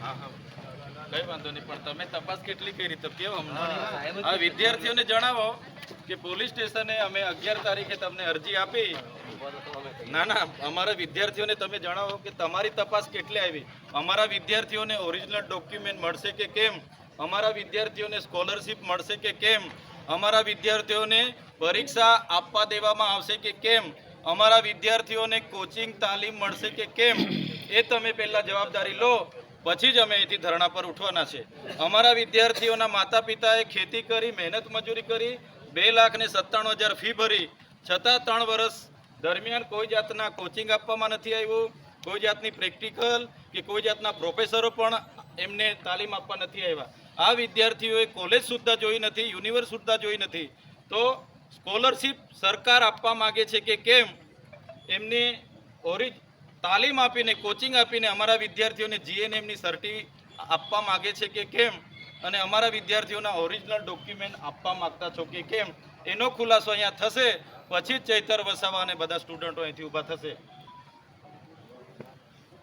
હા હા કઈ વાંધો નહીં પણ તમે તપાસ કેટલી કરી તો કેવો આ વિદ્યાર્થીઓને જણાવો કે પોલીસ સ્ટેશને અમે અગિયાર તારીખે તમને અરજી આપી. ના ના અમારા વિદ્યાર્થીઓને તમે જણાવો કે તમારી તપાસ કેટલી આવી? અમારા વિદ્યાર્થીઓને ઓરિજિનલ ડોક્યુમેન્ટ મળશે કે કેમ? અમારા વિદ્યાર્થીઓને સ્કોલરશિપ મળશે કે કેમ? અમારા વિદ્યાર્થીઓને પરીક્ષા આપવા દેવામાં આવશે કે કેમ? અમારા વિદ્યાર્થીઓને કોચિંગ તાલીમ મળશે કે કેમ? એ તમે પહેલાં જવાબદારી લો, પછી જ અમે અહીંથી ધરણા પર ઉઠવાના છે. અમારા વિદ્યાર્થીઓના માતા પિતાએ ખેતી કરી, મહેનત મજૂરી કરી, બે લાખ ને સત્તાણું હજાર ફી ભરી. છતાં ત્રણ વર્ષ દરમિયાન કોઈ જાતના કોચિંગ આપવામાં નથી આવ્યું, કોઈ જાતની પ્રેક્ટિકલ કે કોઈ જાતના પ્રોફેસરો પણ એમને તાલીમ આપવા નથી આવ્યા. આ વિદ્યાર્થીઓએ કોલેજ સુદ્ધા જોઈ નથી, યુનિવર્સ સુદ્ધા જોઈ નથી. તો સ્કોલરશિપ સરકાર આપવા માગે છે કે કેમ? એમની ઓરિજ તાલીમ આપીને કોચિંગ આપીને અમારા વિદ્યાર્થીઓને જીએનએમની સર્ટી આપવા માગે છે કે કેમ? અને અમારા વિદ્યાર્થીઓના ઓરિજિનલ ડોક્યુમેન્ટ આપવા માગતા છો કે કેમ? એનો ખુલાસો અહીંયા થશે, પછી જ ચૈતર વસાવા અને બધા સ્ટુડન્ટો અહીંથી ઊભા થશે.